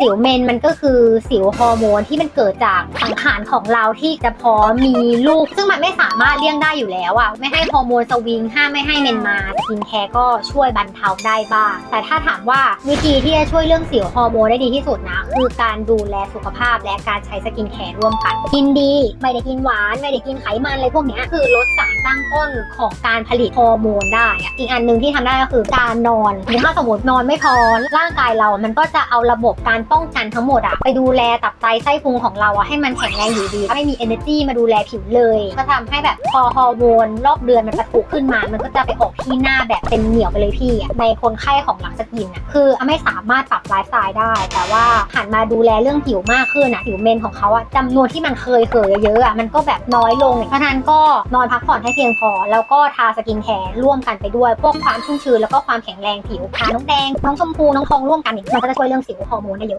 สิวเมนมันก็คือสิวฮอร์โมนที่มันเกิดจากสังขารของเราที่จะพร้อมมีลูก ซึ่งมันไม่สามารถเลี่ยงได้อยู่แล้วอะไม่ให้ฮอร์โมนสวิงห้ามไม่ให้เมนมาสกินแคร์ก็ช่วยบรรเทาได้บ้าง แต่ถ้าถามว่าวิธีที่จะช่วยเรื่องสิวฮอร์โมนได้ดีที่สุดนะ คือการดูแลสุขภาพและการใช้สกินแคร์ร่วมกันกินดีไม่ได้กินหวานไม่ได้กินไขมันอะไรพวกนี้คือลดสารตั้งต้นของการผลิตฮอร์โมนได้อะอีกอันหนึ่งที่ทำได้ก็คือการนอนหรือถ้าสมมตินอนไม่พอร่างกายเรามันก็จะเอาระบบการป้องกันทั้งหมดอะไปดูแลตับไตไส้พุงของเราอะให้มันแข็งแรงอยู่ดีไม่มี energy มาดูแลผิวเลย ก็ทำให้แบบพอฮอร์โมนรอบเดือนมันปะทุขึ้นมา มันก็จะไปออกที่หน้าแบบเต็มเหนียวไปเลยพี่ในคนไข้ของหลังสกินอะคือไม่สามารถปรับไลฟ์สไตล์ได้ แต่ว่าหันมาดูแลเรื่องผิวมากขึ้นอะผิวเมนของเขาอะจำนวนที่มันเคยเคยเยอะอะมันก็แบบน้อยลงเพราะฉะนั้นก็นอนพักผ่อนให้เพียงพอ แล้วก็ทาสกินแคร์ร่วมกันไปด้วย พวกความชุ่มชื้นแล้วก็ความแข็งแรงผิวทาน้องแดงน้องชมพูน้องทองร่วมกันเนี่ยมันก็จะช่วยเรื่องสิวฮอร์โมนได้เยอะ